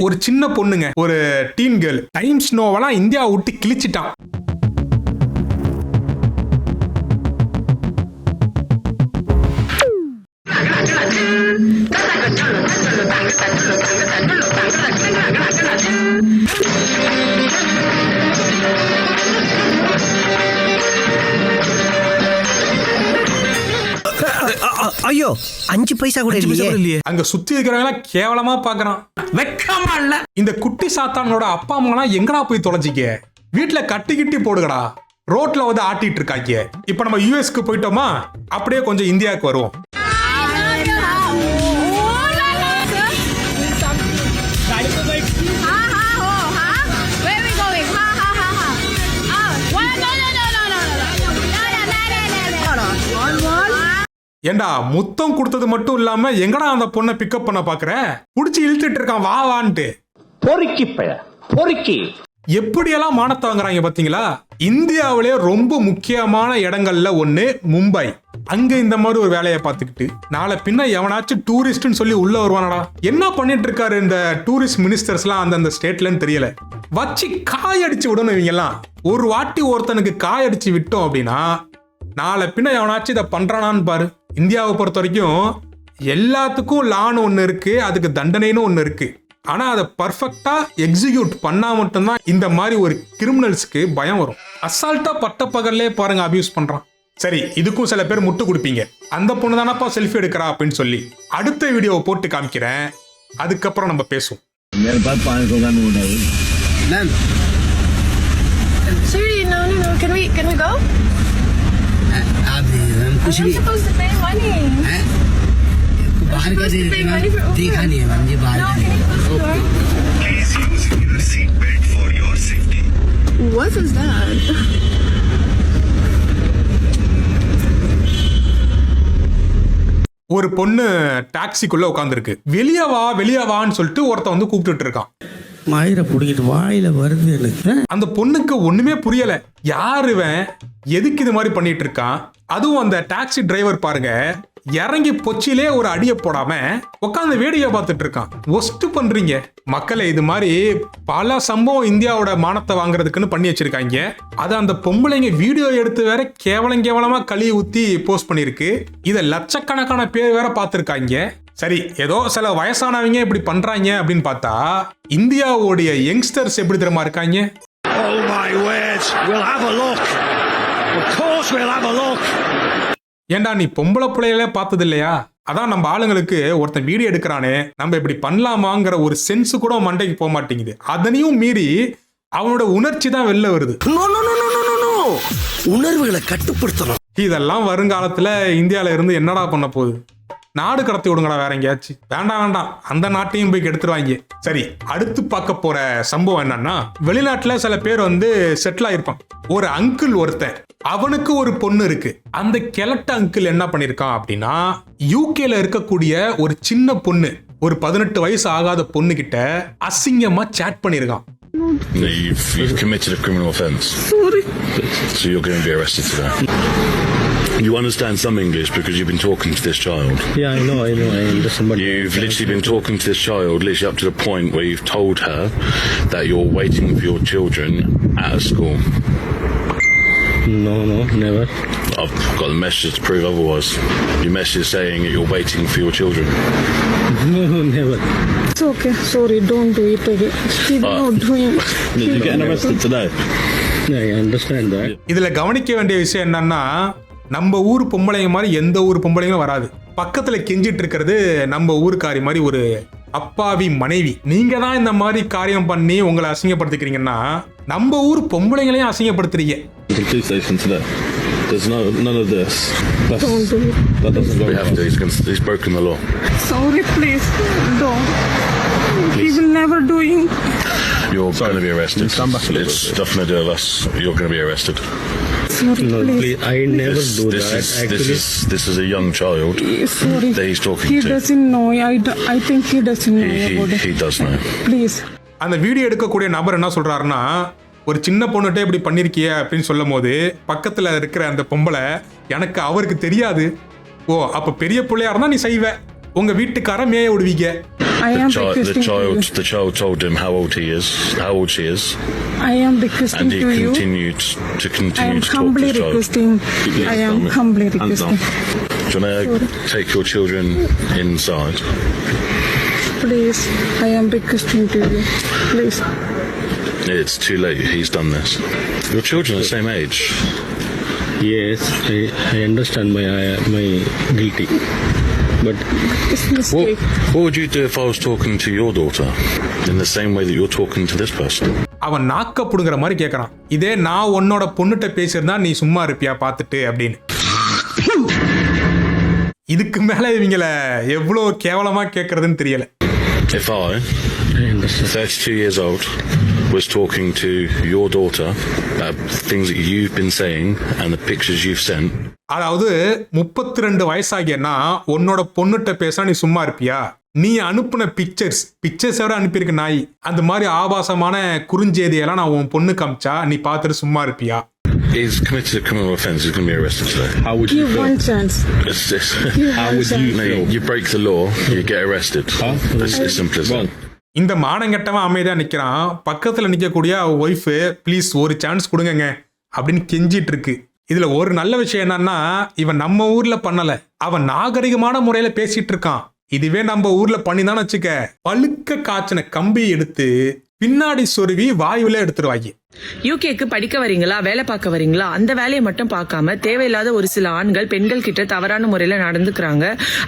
ஒரு சின்ன பொண்ணுங்க ஒரு டீன் கேர்ள் டைம் ஸ்னோவெல்லாம் இந்தியா விட்டு கிழிச்சிட்டான். ஐயோ அஞ்சு பைசா கூட இல்லையே. அங்க சுத்தி இருக்கிறவங்க கேவலமா பாக்குறான். வெக்கமா இல்ல. இந்த குட்டி சாத்தானோட அப்பா அம்மா எங்கடா போய் தொலைச்சிக்க வீட்டுல கட்டி கிட்டி போடுங்கடா. ரோட்ல வந்து ஆட்டிட்டு இருக்காங்க. இப்ப நம்ம யூஎஸ்க்கு போயிட்டோமா? அப்படியே கொஞ்சம் இந்தியாவுக்கு வருவோம். ஏண்டா முத்தம் கொடுத்தது மட்டும் இல்லாம எங்கடா அந்த பொண்ணை பிக்கப் பண்ண பாக்குற? புடிச்சு இழுத்துட்டு இருக்கான் வா வான்ட்டு. பொறுக்கி பொறுக்கி. எப்படியெல்லாம் மானத்தை வாங்குறாங்க பாத்தீங்களா? இந்தியாவிலே ரொம்ப முக்கியமான இடங்கள்ல ஒண்ணு மும்பை. அங்க இந்த மாதிரி ஒரு வேலையை பார்த்துக்கிட்டு நாளை பின்ன எவனாச்சும் டூரிஸ்ட்னு சொல்லி உள்ள வருவானடா. என்ன பண்ணிட்டு இருக்காரு இந்த டூரிஸ்ட் மினிஸ்டர்ஸ்லாம் அந்தந்த ஸ்டேட்லன்னு தெரியல. வச்சு காய் அடிச்சு விடணும் இவங்க எல்லாம். ஒரு வாட்டி ஒருத்தனுக்கு காய் அடிச்சு விட்டோம் அப்படின்னா நாளை பின்ன எவனாச்சும் இதை பண்றானான்னு பாரு. இந்தியாவை பொறுத்த வரைக்கும் எல்லாத்துக்கும் லான்னு ஒன்று இருக்குது அதுக்கு தண்டனைன்னு ஒன்று இருக்குது ஆனால் அதை பர்ஃபெக்டாக எக்ஸிக்யூட் பண்ணால் மட்டும்தான் இந்த மாதிரி ஒரு கிரிமினல்ஸ்க்கு பயம் வரும். அசால்ட்டாக பட்டப்பகல்லே பாருங்கள் அபியூஸ் பண்ணுறான் சரி இதுக்கும் சில பேர் முட்டு கொடுப்பீங்க. அந்த பொண்ணு தானப்பா செல்ஃபி எடுக்கிறா அப்படின்னு சொல்லி அடுத்த வீடியோவை போட்டு காமிக்கிறேன். அதுக்கப்புறம் நம்ம பேசுவோம். Sorry, कुछ not भी supposed to pay money. हैं? बाहर का supposed दे to pay देते money for मैम Uber. देखा नहीं है मैम जी बाहर No, का can you close the door? Please use your seatbelt for your safety. What is that? ஒரு பொண்ணு டாக்ஸிக்குள்ள உட்காந்துருக்கு வெளியே வா வெளியே வான்னு சொல்லிட்டு ஒருத்தன் வந்து கூப்பிட்டுட்டு இருக்கான் மயிரை பிடிக்கிட்டு வாயில வருது எனக்கு. அந்த பொண்ணுக்கு ஒண்ணுமே புரியல. யார் இவன்? எதுக்கு இது மாதிரி பண்ணிட்டு இருக்கான்? அதுவும் அந்த டாக்ஸி டிரைவர் பாருங்க. இறங்கி பொச்சிலே ஒரு அடியை போடாம உட்காந்து வேடிக்கை பார்த்துட்டு இருக்கான். ஒஸ்ட் பண்றீங்க. மக்களை இது மாதிரி பல சம்பவம் இந்தியாவோட மானத்தை வாங்குறதுக்குன்னு பண்ணி வச்சிருக்காங்க. அது அந்த பொம்பளைங்க வீடியோ எடுத்து வேற கேவலம் கேவலமா களி ஊத்தி போஸ்ட் பண்ணிருக்கு இதை லட்சக்கணக்கான பேர் வேற பார்த்துருக்காங்க. சரி ஏதோ சில வயசானவங்க இப்படி பண்றாங்க அப்படின்னு பார்த்தா இந்தியாவுடைய யங்ஸ்டர்ஸ் எப்படி தெரியுமா இருக்காங்க Oh my word! We'll have a look. Of course, we'll have a look. ஏண்டா நீ பொம்பளை பிள்ளைகளே பார்த்தது இல்லையா அதான் நம்ம ஆளுங்களுக்கு ஒருத்தன் வீடியோ எடுக்கிறானே நம்ம இப்படி பண்ணலாமாங்கிற ஒரு சென்ஸ் கூட மண்டைக்கு போக மாட்டேங்குது அதனையும் மீறி அவனோட உணர்ச்சி தான் வெளில வருது no no no no no no உணர்வுகளை கட்டுப்படுத்தணும் இதெல்லாம் வருங்காலத்துல இந்தியால இருந்து என்னடா பண்ண போகுது நாடு கடத்தி விடுங்கடா வேற எங்கேயாச்சும் வேண்டாம் வேண்டாம். அந்த நாட்டையும் போய் கெடுத்துருவாங்க. சரி அடுத்து பார்க்க போற சம்பவம் என்னன்னா வெளிநாட்டுல சில பேர் வந்து செட்டில் ஆயிருப்பான். ஒரு அங்கிள் ஒருத்தன் அவனுக்கு ஒரு பொண்ணு இருக்கு. அந்த கிழட்டு அங்கிள் என்ன பண்ணிருக்கான் அப்படின்னா யூகேல இருக்கக்கூடிய ஒரு சின்ன பொண்ணு ஒரு பதினெட்டு வயசு ஆகாத பொண்ணு கிட்ட அசிங்கமா சேட் பண்ணிருக்கான். You've, you've committed a criminal offence. So you're going to be arrested today. You understand some English because you've been talking to this child. Yeah, I know, I know, I understand. But You've literally been talking to this child literally up to the point where you've told her that you're waiting for your children at a school. no, no, never. I've got the message to prove otherwise. Your message is saying that you're waiting for your children. No, no, never. It's okay. Sorry, don't do it again. He's not doing. You're getting arrested today. Yeah, I understand that. இதுல கவனிக்க வேண்டிய விஷயம் என்னன்னா நம்ம ஊர் பொம்பளைங்க மாதிரி எந்த ஊர் பொம்பளைங்களும் வராது பக்கத்துல கெஞ்சிட்டு இருக்கிறது நம்ம ஊருக்காரி மாதிரி ஒரு அப்பாவி மனைவி நீங்க தான் இந்த மாதிரி காரியம் பண்ணி உங்களை அசிங்கப்படுத்திக்கிறீங்கன்னா நம்ம ஊர் பொம்பளைங்களையும் அசிங்கப்படுத்துறீங்க The police station today. There's no none of this. That's, Don't do it. that doesn't go We have to. He's, gonna, he's broken the law. Sorry, please. Don't. He will never doing. You're going to be arrested. a It's do with us. You're going to be arrested. Sorry, No, please. please, I never This, do this that. is this Actually, is this is a young child Sorry. that he's talking He to. doesn't know. I, do, I think he doesn't know He, about he, it. he does know. Please. அந்த video எடுக்கக்கூடிய நபர் என்ன சொல்றாருன்னா ஒரு சின்ன பொண்ணுகிட்ட இப்படி பண்ணிருக்கிய அப்படின்னு சொல்லும் போது பக்கத்துல இருக்கிற அந்த பொம்பளை எனக்கு அவருக்கு தெரியாது ஓ அப்ப பெரிய பிள்ளையா இருந்தா நீ செய்வ உங்க வீட்டுக்கார மேய விடுவீங்க I the, am chi- the requesting to child you. the child told him how old he is, how old she is, I am requesting and he to you. continued to I continue am to talk to humbly the child. requesting. I am Hands humbly down. requesting. Do you want to take your children inside? Please, I am requesting to you. Please. It's too late. He's done this. Your children are the same age. Yes, I, I understand my I, my guilty, but What, what would you do if I was talking to your daughter in the same way that you're talking to this person? அவன் நாக்க புடுங்குற மாதிரி கேட்கறான் இதே நான் உன்னோட பொண்ணுகிட்ட பேசியிருந்தா நீ சும்மா இருப்பியா பார்த்துட்டு அப்படின்னு இதுக்கு மேல இவங்கள எவ்வளோ கேவலமா கேட்கறதுன்னு தெரியல If I, I understand. 32 years old, was talking to your daughter about things that you've been saying and the pictures you've sent, அதாவது முப்பத்தி ரெண்டு வயசாகியன்னா உன்னோட பொண்ணுகிட்ட பேச நீ சும்மா இருப்பியா நீ அனுப்புன பிக்சர்ஸ் பிக்சர்ஸ் விட அனுப்பியிருக்க நாய் அந்த மாதிரி ஆபாசமான குறுஞ்செய்தியெல்லாம் நான் உன் பொண்ணுக்கு அமிச்சா நீ பார்த்துட்டு சும்மா இருப்பியா he's committed a criminal offence. He's going to be arrested today. How would you Give feel? one chance. It's, it's, How would you no, you break the law, you get arrested. Huh? It's as simple as that. இந்த மானங்கெட்டவன் அமைதியா நிக்கிறான் பக்கத்துல நிக்கக்கூடிய wife please ஒரு chance கொடுங்கங்க அப்படின்னு கெஞ்சிட்டு இருக்கு இதுல ஒரு நல்ல விஷயம் என்னன்னா இவன் நம்ம ஊர்ல பண்ணல. அவன் நாகரிகமான முறையில பேசிட்டு இருக்கான். இதுவே நம்ம ஊர்ல பண்ணிதான்னு வச்சுக்க பழுக்க காய்ச்சின கம்பி எடுத்து பின்னாடி சொருவி வாயுல எடுத்துருவாங்க யூகேக்கு படிக்க வரீங்களா? வேலை பார்க்க வரீங்களா? அந்த வேலையை மட்டும் பார்க்காம தேவையில்லாத ஒரு சில ஆண்கள் பெண்கள் கிட்ட தவறான முறையில நடந்துக்கிறாங்க.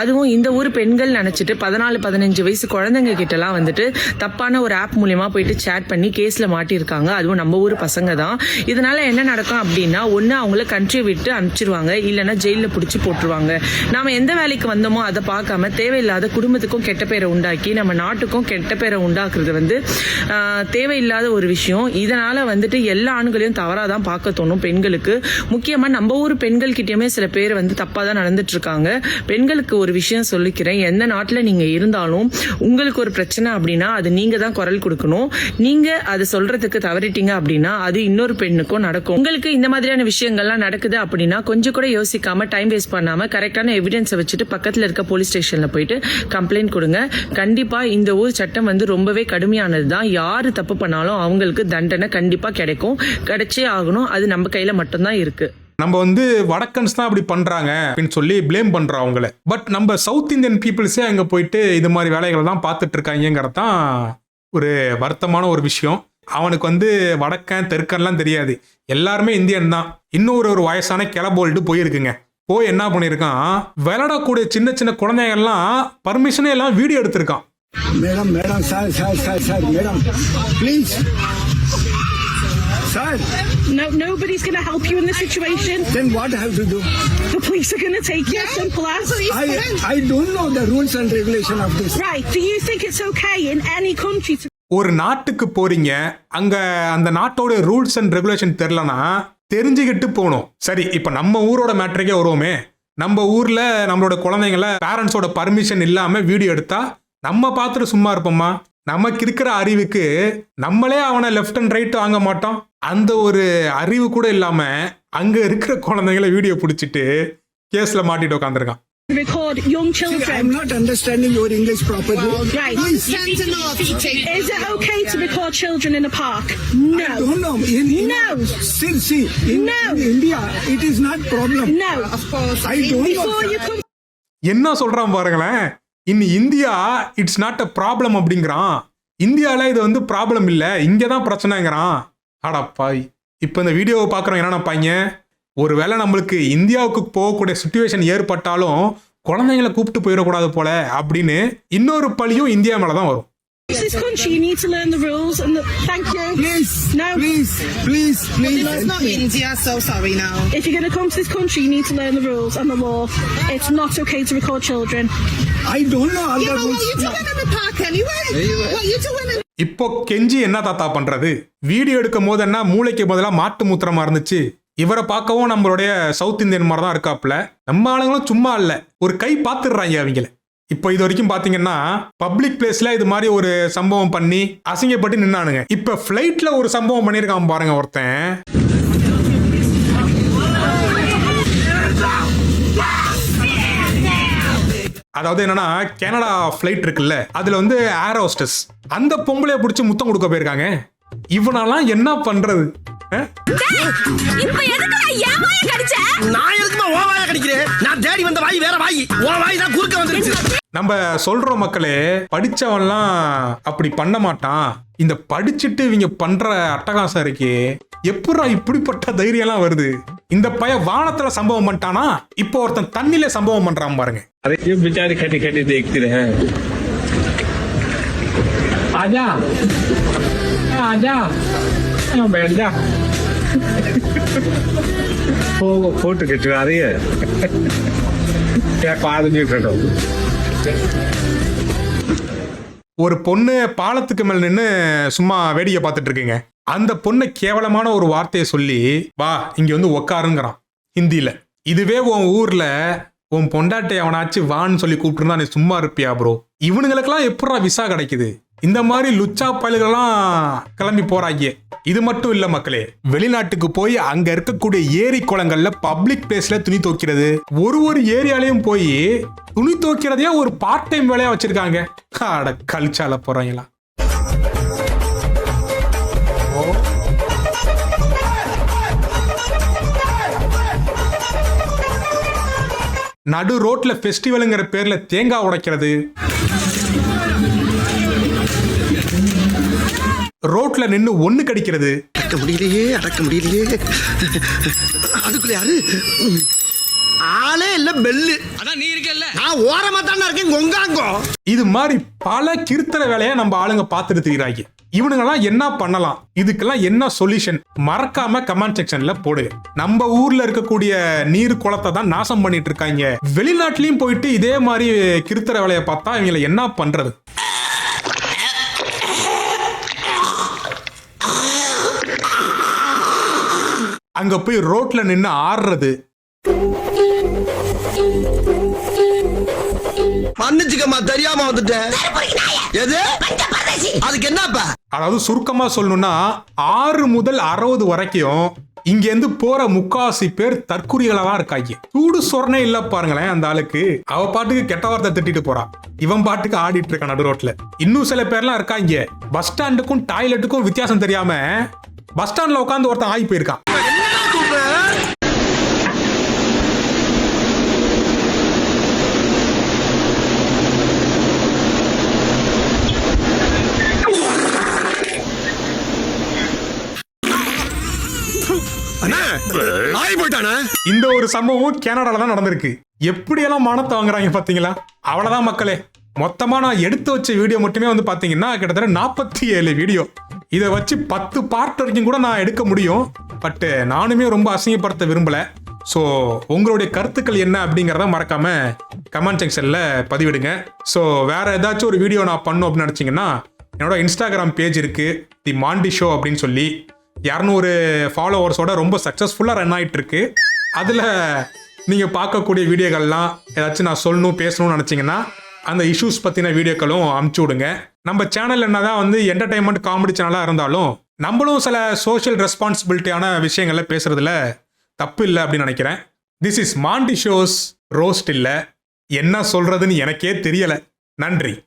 அதுவும் இந்த ஊர் பெண்கள் நினைச்சிட்டு பதினாலு பதினஞ்சு வயசு குழந்தைங்க கிட்ட எல்லாம் வந்துட்டு தப்பான ஒரு ஆப் மூலியமா போயிட்டு சேட் பண்ணி கேஸ்ல மாட்டியிருக்காங்க. அதுவும் நம்ம ஊர் பசங்க தான். இதனால என்ன நடக்கும் அப்படின்னா ஒன்று அவங்கள கண்ட்ரி விட்டு அனுப்பிச்சிருவாங்க. இல்லைன்னா ஜெயில பிடிச்சி போட்டுருவாங்க. நாம எந்த வேலைக்கு வந்தோமோ அதை பார்க்காம தேவையில்லாத குடும்பத்துக்கும் கெட்ட பேரை உண்டாக்கி நம்ம நாட்டுக்கும் கெட்ட பேரை உண்டாக்குறது வந்து தேவையில்லாத ஒரு விஷயம். இதனால வந்துட்டு எல்லா ஆண்களையும் தவறாக தான் பார்க்க தோணும் பெண்களுக்கு. முக்கியமாக நம்ம ஊர் பெண்கள் கிட்டயுமே சில பேர் வந்து தப்பாக தான் நடந்துட்டு இருக்காங்க பெண்களுக்கு ஒரு விஷயம் சொல்லிக்கிறேன். எந்த நாட்டில் நீங்கள் இருந்தாலும் உங்களுக்கு ஒரு பிரச்சனை அப்படின்னா அது நீங்கள் தான் குரல் கொடுக்கணும். நீங்கள் அதை சொல்கிறதுக்கு தவறிட்டீங்க அப்படின்னா அது இன்னொரு பெண்ணுக்கும் நடக்கும். உங்களுக்கு இந்த மாதிரியான விஷயங்கள்லாம் நடக்குது அப்படின்னா கொஞ்சம் கூட யோசிக்காம டைம் வேஸ்ட் பண்ணாமல் கரெக்டான எவிடன்ஸை வச்சுட்டு பக்கத்தில் இருக்க போலீஸ் ஸ்டேஷனில் போயிட்டு கம்ப்ளைண்ட் கொடுங்க. கண்டிப்பாக இந்த ஊர் சட்டம் வந்து ரொம்பவே கடுமையானது தான் யார் தப்பு பண்ணாலும் அவங்களுக்கு தண்டனை கண்டிப்பா கிடைக்கும். கிடைச்சே ஆகணும். அது நம்ம கையில மட்டும்தான் இருக்கு. நம்ம வந்து வடக்கன்ஸ் தான் அப்படி பண்றாங்க அப்படின்னு சொல்லி ப்ளேம் பண்றோம் அவங்கள. பட் நம்ம சவுத் இந்தியன் பீப்புள்ஸே அங்க போயிட்டு இது மாதிரி வேலைகளை தான் பார்த்துட்டு இருக்காங்கிறது தான் ஒரு வருத்தமான ஒரு விஷயம். அவனுக்கு வந்து வடக்கன் தெற்கன்லாம் தெரியாது. எல்லாருமே இந்தியன் தான். இன்னொரு ஒரு வயசான கிளபோல்டு போயிருக்குங்க. போய் என்ன பண்ணியிருக்கான்? விளையாடக்கூடிய சின்ன சின்ன குழந்தைகள்லாம் பர்மிஷனே எல்லாம் வீடியோ எடுத்திருக்கான். Madam madam sir sir sir sir madam please sir No, nobody's going to help you in this situation. then what I have to do? The police are going to take you. Simple as. I I don't know the rules and regulation of this. Right. Do you think it's okay in any country to ஒரு நாட்டுக்கு போறீங்க அங்க அந்த நாட்டோட rules and regulation தெரிலனா தெரிஞ்சுக்கிட்டு போகணும் சரி இப்ப நம்ம ஊரோட மேட்ரிக்கே வருவோமே நம்ம ஊர்ல நம்மளோட குழந்தைங்கள பேரண்ட்ஸோட பர்மிஷன் இல்லாம வீடியோ எடுத்தா நம்ம பார்த்துட்டு சும்மா இருப்போமா நமக்கு இருக்கிற அறிவுக்கு நம்மளே அவனை லெஃப்ட் அண்ட் ரைட் வாங்க மாட்டோம் அந்த ஒரு அறிவு கூட இல்லாம அங்க இருக்கிற குழந்தைங்கள வீடியோ பிடிச்சிட்டு கேஸ்ல மாட்டிட்டு உட்காந்துருக்கான் record young See, I'm children? not understanding your English properly. Right. Please. Is it okay to record children in a park? I No. don't know. In, in, No. See, see, in, No. in India, it is not problem. No. Of course. I don't know. Before you sir. come என்ன சொல்றான் பாருங்களேன் in India it's not a problem அப்படிங்கிறான் இந்தியால இது வந்து problem இல்ல இங்க தான் பிரச்சனைங்கிறான் அடப்பாய் இப்போ இந்த வீடியோவை பார்க்குறோம் என்ன நினைப்பாங்க ஒருவேளை நம்மளுக்கு இந்தியாவுக்கு போகக்கூடிய சுச்சுவேஷன் ஏற்பட்டாலும் குழந்தைங்களை கூப்பிட்டு போயிடக்கூடாது போல அப்படின்னு இன்னொரு பழியும் இந்தியா மேல தான் வரும் to this country, you need to learn the rules and the. Thank you. Please, No. please, please, please. It's not India, so sorry now. If you're going to come to this country, you need to learn the rules and the law. It's not okay to record children. I don't know all Yeah, the but what rules. you doing in the park anyway? What you doing in இப்போ கெஞ்சி என்ன தாத்தா பண்றது? Video எடுக்கும் போது என்ன மூளைக்கு பதிலாக மாட்டு மூத்திரமா இருந்துச்சு? இவரை பார்க்கவும் நம்மளுடைய சவுத் இந்தியன் மாதிரி தான் இருக்காப்புல. நம்ம ஆளுங்களும் சும்மா இல்லை. ஒரு கை பார்த்துடுறாங்க அவங்கள இப்போ இது வரைக்கும் பாத்தீங்கன்னா பப்ளிக் பிளேஸ்ல இது மாதிரி ஒரு சம்பவம் பண்ணி அசிங்கப்பட்டு நின்னானுங்க. இப்போ ஃபிளைட்ல ஒரு சம்பவம் பண்ணியிருக்கான் பாருங்க ஒருத்தன். அதாவது என்னன்னா கனடா ஃப்ளைட் இருக்குல்ல அதுல வந்து ஏர் ஹோஸ்டஸ் அந்த பொம்பளைய பிடிச்சி முத்தம் கொடுக்க போயிருக்காங்க. இவனெல்லாம் என்ன பண்றது? அஹ்? நான் எதுக்குமா ஓ வாய கடிக்கிறேன் நான் தேடி வந்த வாய் வேற வாய். ஓ வாய் தான் குறுக்க வந்துருச்சு. நம்ம சொல்றோம் மக்களே படிச்சவன்லாம் அப்படி பண்ண மாட்டான். இந்த படிச்சுட்டு இவங்க பண்ற அட்டகாசம் இருக்கே எப்படா இப்படிப்பட்ட தைரியம்லாம் வருது? இந்த பைய வானத்துல சம்பவம் பண்ணிட்டானா இப்போ ஒருத்தன் தண்ணில சம்பவம் பண்றான் பாருங்க अरे ये बेचारे खटे खटे देखते रहे आजा आजा हाँ, बैठ जा वो वो फोटो खिंचवा रही है क्या बाद में खड़ो ஒரு பொண்ணு பாலத்துக்கு மேல நின்னு சும்மா வேடிக்கை பார்த்துட்டு இருக்குங்க அந்த பொண்ணை கேவலமான ஒரு வார்த்தையை சொல்லி வா இங்க வந்து உக்காருங்கிறான் ஹிந்தியில. இதுவே உன் ஊர்ல உன் பொண்டாட்டை அவனாச்சு வான்னு சொல்லி கூப்பிட்டுருந்தா நீ சும்மா இருப்பியா ப்ரோ இவனுங்களுக்கெல்லாம் எப்படா விசா கிடைக்குது? இந்த மாதிரி லுச்சா பயல்கள்லாம் கிளம்பி போறாங்க இது மட்டும் இல்ல மக்களே வெளிநாட்டுக்கு போய் அங்க இருக்கக்கூடிய ஏரி குளங்கள்ல பப்ளிக் பிளேஸ்ல துணி துவைக்கிறது. ஒரு ஒரு ஏரியாலையும் போய் துணி துவைக்கிறதையே ஒரு பார்ட் டைம் வேலையா வச்சிருக்காங்க. அட கழிச்சால போறாங்களா? நடு ரோட்ல ஃபெஸ்டிவலுங்கிற பேர்ல தேங்காய் உடைக்கிறது. ரோட்ல நின்னு ஒண்ணு கடிக்கிறது. அடக்க முடியலையே அடக்க முடியலையே. அதுக்குள்ள யாரு? ஆளே இல்ல பெல்லு. அதான் நீ இருக்கல்ல. நான் ஓரமா தானே இருக்கேன் கொங்காங்கோ. இது மாதிரி பல கிருத்தர வேலையை நம்ம ஆளுங்க பார்த்துட்டு திரிகிறாங்க இவனுங்கெல்லாம் என்ன பண்ணலாம்? இதுக்கெல்லாம் என்ன சொல்யூஷன் மறக்காம கமெண்ட் செக்ஷன்ல போடு. நம்ம ஊர்ல இருக்கக்கூடிய நீர் குளத்தை தான் நாசம் பண்ணிட்டு இருக்காங்க. வெளிநாட்டுலயும் போயிட்டு இதே மாதிரி கிருத்தர வேலையை பார்த்தா இவங்களை என்ன பண்றது? அங்க போய் ரோட்ல நின்னு ஆடுறது மன்னிச்சுக்கம்மா தெரியாம வந்துட்டேன். எது? அதுக்கு என்னப்பா? அதாவது சுருக்கமா சொல்லணும்னா ஆறு முதல் அறுபது வரைக்கும் இங்க இருந்து போற முக்காவாசி பேர் தற்குறிகளா தான் இருக்காங்க. சூடு சொரணே இல்ல பாருங்களேன் அந்த ஆளுக்கு. அவ பாட்டுக்கு கெட்ட வார்த்தை திட்டிட்டு போறா. இவன் பாட்டுக்கு ஆடிட்டு இருக்கான் நடு ரோட்ல. இன்னும் சில பேர்லாம் இருக்காங்க. பஸ் ஸ்டாண்டுக்கும் டாய்லெட்டுக்கும் வித்தியாசம் தெரியாம பஸ் ஸ்டாண்ட்ல உட்காந்து ஒருத்தன் ஆகி போயிருக்கான். நாய் போயிட்டானே? இந்த ஒரு சம்பவம் கனடால தான் நடந்திருக்கு. எப்படியெல்லாம் மானத்தை வாங்குறாங்க பாத்தீங்களா? அவ்வளவுதான் மக்களே. மொத்தமா நான் எடுத்து வச்ச வீடியோ மட்டுமே வந்து பாத்தீங்கன்னா கிட்டத்தட்ட நாற்பத்தி ஏழு வீடியோ. இதை வச்சு பத்து பார்ட் வரைக்கும் கூட நான் எடுக்க முடியும். பட் நானுமே ரொம்ப அசிங்கப்படுத்த விரும்பல. ஸோ உங்களுடைய கருத்துக்கள் என்ன அப்படிங்கிறத மறக்காம கமெண்ட் செக்ஷனில் பதிவிடுங்க. ஸோ வேற ஏதாச்சும் ஒரு வீடியோ நான் பண்ணும் அப்படின்னு நினச்சிங்கன்னா என்னோட இன்ஸ்டாகிராம் பேஜ் இருக்கு. தி மாண்டி ஷோ அப்படின்னு சொல்லி இரநூறு ஃபாலோவர்ஸோட ரொம்ப சக்ஸஸ்ஃபுல்லாக ரன் ஆகிட்டு இருக்கு அதில் நீங்கள் பார்க்கக்கூடிய வீடியோக்கள்லாம் ஏதாச்சும் நான் சொல்லணும் பேசணும்னு நினச்சிங்கன்னா அந்த இஷ்யூஸ் பற்றின வீடியோக்களும் அமுச்சு விடுங்க. நம்ம சேனல் என்ன தான் வந்து என்டர்டைன்மெண்ட் காமெடி சேனலாக இருந்தாலும் நம்மளும் சில சோஷியல் ரெஸ்பான்சிபிலிட்டியான விஷயங்களை பேசுறதுல தப்பு இல்லை அப்படின்னு நினைக்கிறேன். This is Mandy shows roast இல்லை. என்ன சொல்கிறதுன்னு எனக்கே தெரியலை. நன்றி.